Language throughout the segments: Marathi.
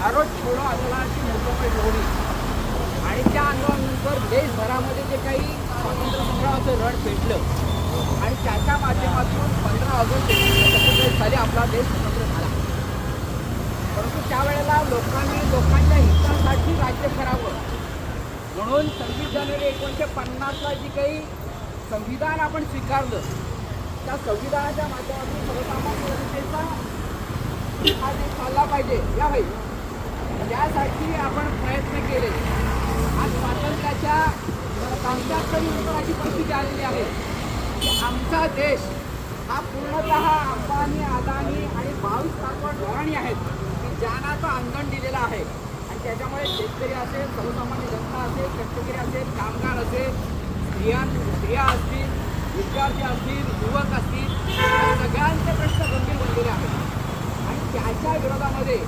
भारत छोडो आंदोलनाची मोठमोठी होणी आणि त्या आंदोलनानंतर देशभरामध्ये जे काही स्वातंत्र्य संग्रामाचं रण पेटलं आणि त्याच्या माध्यमातून पंधरा ऑगस्ट एकोणीसशे साली आपला देश स्वतंत्र झाला. परंतु त्यावेळेला लोकांनी लोकांच्या हितासाठी राज्य करावं. म्हणून सव्वीस जानेवारी एकोणीसशे पन्नासला जी काही संविधान आपण स्वीकारलं त्या संविधानाच्या माध्यमातून सर्वसामान्य जनतेचा हा देश चालला पाहिजे या भाई त्यासाठी आपण प्रयत्न केले. आज स्वातंत्र्याच्या पंच्याहत्तर उत्तराची परिस्थिती आलेली आहे. की आमचा देश हा पूर्णतः अंबानी अदानी आणि बावीस कारखान घराणी आहेत की ज्यांना तो अंगण दिलेला आहे. आणि त्याच्यामुळे शेतकरी असेल सर्वसामान्य जनता असेल कष्टकरी असेल कामगार असेल स्त्रिया स्त्रिया असतील विद्यार्थी असतील युवक असतील सगळ्यांचे प्रश्न गंभीर बनलेले आहेत. आणि त्याच्या विरोधामध्ये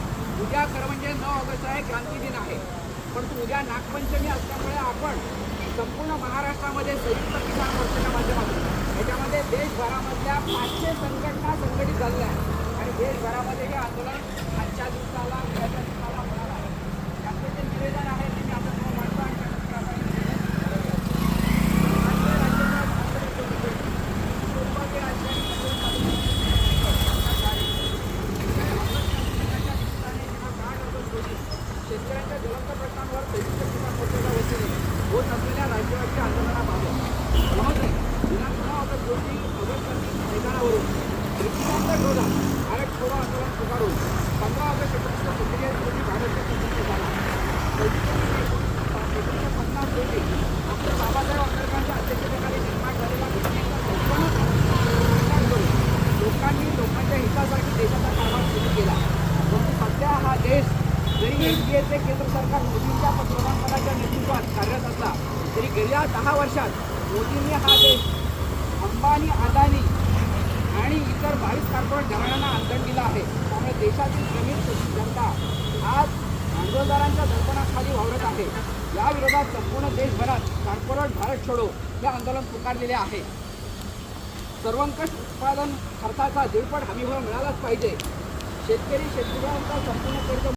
उद्या खरं म्हणजे नऊ ऑगस्ट आहे क्रांती दिन आहे. परंतु उद्या नागपंचमी असल्यामुळे आपण संपूर्ण महाराष्ट्रामध्ये संयुक्त किसान मोर्चाच्या माध्यमातून याच्यामध्ये देशभरामधल्या पाचशे संघटना संघटित झालेल्या आहेत. आणि देशभरामध्ये हे आंदोलन आजच्या दिवसात ज्वलंत प्रश्नांवर मोर्चाच्या वतीने होत असलेल्या राज्यव्यापी आंदोलनाबाबत समजले दिनांक नऊ ऑगस्ट रोजी ऑगस्ट मैदानावरून ब्रिटिशांच्या विरोधात भारत छोडो आंदोलन पुकारून पंधरा ऑगस्ट एकोणीसशे सत्तेचाळीस रोजी स्वतंत्र झाला एकोणीसशे पन्नास रोजी डॉक्टर बाबासाहेब आंबेडकरांच्या अध्यक्षतेखाली निर्माण झालेला संपूर्ण करून लोकांनी लोकांच्या हितासाठी देशाचा कारभार सुरू केला. परंतु सध्या हा देश जरी एन केंद्र सरकार मोदींच्या पंतप्रधानपदाच्या नेतृत्वात कार्यरत असला तरी गेल्या दहा वर्षात मोदींनी हा देश अंबानी अदानी आणि इतर बावीस कॉर्पोरेट घराण्यांना अंगण दिला आहे. त्यामुळे देशातील श्रमिक जनता आज आंदोलनदारांच्या दर्पणाखाली वावरत आहे. या विरोधात संपूर्ण देशभरात कॉर्पोरेट भारत छोडो हे आंदोलन पुकारलेले आहे. सर्वंकष उत्पादन खर्चाचा दीडपट हमीभाव मिळालाच पाहिजे. शेतकरी शेतकऱ्यांचा संपूर्ण कर्ज